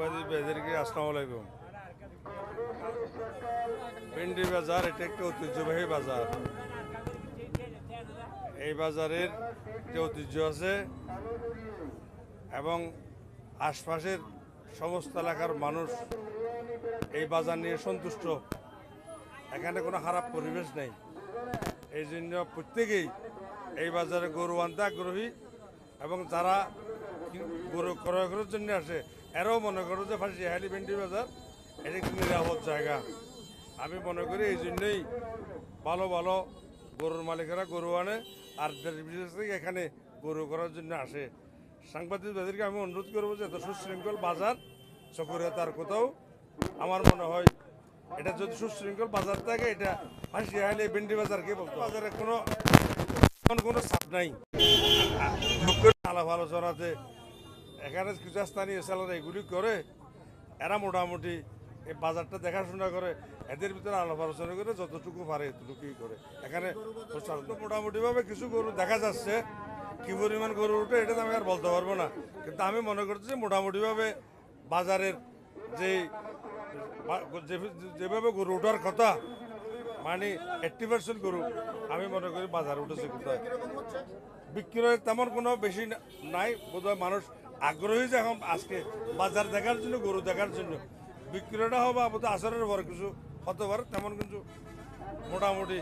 সাংবাদিক ভাইদেরকে আসসালামু আলাইকুম। বাজার, এটা একটি ঐতিহ্যবাহী বাজার। এই বাজারের যে ঐতিহ্য আছে এবং আশপাশের সমস্ত এলাকার মানুষ এই বাজার নিয়ে সন্তুষ্ট। এখানে কোনো খারাপ পরিবেশ নেই। এই জন্য প্রত্যেকেই এই বাজারে গরু আনতে আগ্রহী এবং যারা গরু ক্রয় করার জন্য আসে। এরাও মনে করো যে ফাঁসি, হালি ভেন্ডি বাজার, এটা একটি নিরাপদ জায়গা। আমি মনে করি এই জন্যই ভালো ভালো গরুর মালিকেরা গরু আনে, আর দেশ থেকে এখানে গরু করার জন্য আসে। সাংবাদিকদেরকে আমি অনুরোধ করব যে এত সুশৃঙ্খল বাজার, চকুরে তার কোথাও, আমার মনে হয় এটা যদি সুশৃঙ্খল বাজার থাকে, এটা ফাঁসি হাইলে ভেন্ডি বাজার কে বলতো? বাজারে কোনো কোনো চাপ নাই। আলাপ আলোচনাতে এখানে কিছু স্থানীয় ছেলেরা এগুলি করে, এরা মোটামুটি এই বাজারটা দেখাশোনা করে, এদের ভিতরে আলাপ আলোচনা করে যতটুকু পারে এতটুকুই করে। এখানে মোটামুটিভাবে কিছু গরু দেখা যাচ্ছে, কি পরিমাণ গরু উঠে এটা তো আমি আর বলতে পারব না। কিন্তু আমি মনে করছি মোটামুটিভাবে বাজারের যে, যেভাবে গরু ওঠার কথা মানে এইট্টি পার্সেন্ট গরু আমি মনে করি বাজারে উঠেছে কোথায়। বিক্রয় তেমন কোনো বেশি নাই, বোধহয় মানুষ আগ্রহী যে এখন আজকে বাজার দেখার জন্য, গরু দেখার জন্য। বিক্রয়টা হবে বোধ আসরের পরে, কিছু হতে পারে, তেমন কিন্তু মোটামুটি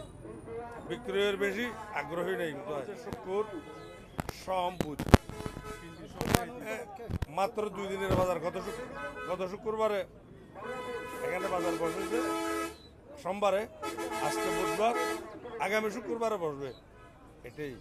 বিক্রয়ের বেশি আগ্রহী নেই। বোধহয়। শুক্র, সোম, বুধ। মাত্র দুই দিনের বাজার। গত গত শুক্রবারে এখানে বাজার বসেছে। সোমবারে, আজকে বুধবার, আগামী শুক্রবারে বসবে। এটাই।